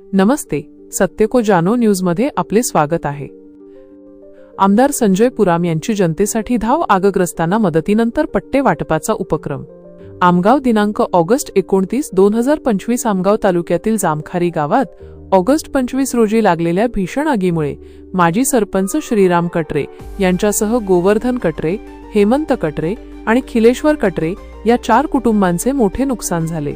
नमस्ते सत्यको जानो न्यूजमध्ये आपले स्वागत आहे. आमदार संजय पुराम यांची जनतेसाठी धाव आगग्रस्तांना मदतीनंतर पट्टे वाटपाचा उपक्रम. आमगाव दिनांक ऑगस्ट एकोणतीस दोन हजार पंचवीस आमगाव तालुक्यातील जामखारी गावात ऑगस्ट पंचवीस रोजी लागलेल्या भीषण आगीमुळे माजी सरपंच श्रीराम कटरे यांच्यासह गोवर्धन कटरे हेमंत कटरे आणि खिलेश्वर कटरे या चार कुटुंबांचे मोठे नुकसान झाले.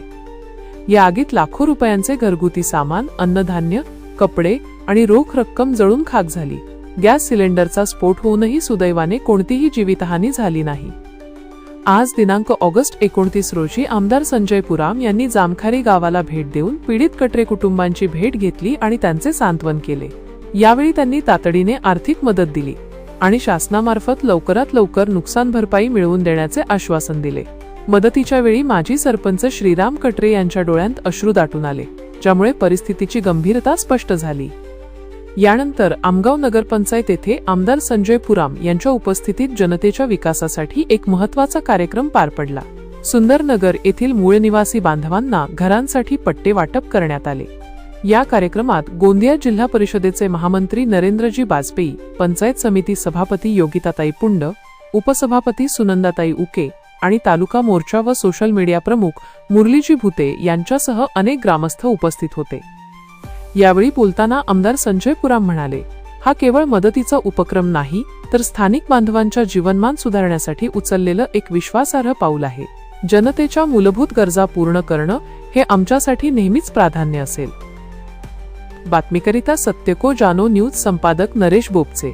या आगीत लाखो रुपयांचे घरगुती सामान अन्नधान्य कपडे आणि रोख रक्कम जळून खाक झाली. गॅस सिलेंडरचा स्फोट होऊनही सुदैवाने कोणतीही जीवितहानी झाली नाही. आज दिनांक ऑगस्ट एकोणतीस रोजी आमदार संजय पुराम यांनी जामखारी गावाला भेट देऊन पीडित कटरे कुटुंबांची भेट घेतली आणि त्यांचे सांत्वन केले. यावेळी त्यांनी तातडीने आर्थिक मदत दिली आणि शासनामार्फत लवकरात लवकर नुकसान भरपाई मिळवून देण्याचे आश्वासन दिले. मदतीच्या वेळी माजी सरपंच श्रीराम कटरे यांच्या डोळ्यांत अश्रू दाटून आले ज्यामुळे परिस्थितीची गंभीरता स्पष्ट झाली. यानंतर आमगाव नगरपंचायत येथे आमदार संजय पुराम यांच्या उपस्थितीत जनतेच्या विकासासाठी एक महत्त्वाचा कार्यक्रम पार पडला. सुंदरनगर येथील मूळ निवासी बांधवांना घरांसाठी पट्टे वाटप करण्यात आले. या कार्यक्रमात गोंदिया जिल्हा परिषदेचे महामंत्री नरेंद्रजी बाजपेयी पंचायत समिती सभापती योगिताताई पुंड उपसभापती सुनंदाताई उके आणि तालुका मोर्चा व सोशल मीडिया प्रमुख मुरलीजी भुते यांच्यासह अनेक ग्रामस्थ उपस्थित होते. यावेळी बोलताना आमदार संजय पुराम म्हणाले हा केवळ मदतीचा उपक्रम नाही तर स्थानिक बांधवांच्या जीवनमान सुधारण्यासाठी उचललेलं एक विश्वासार्ह पाऊल आहे. जनतेच्या मूलभूत गरजा पूर्ण करणं हे आमच्यासाठी नेहमीच प्राधान्य असेल. बातमीकरिता सत्यको जानो न्यूज संपादक नरेश बोपचे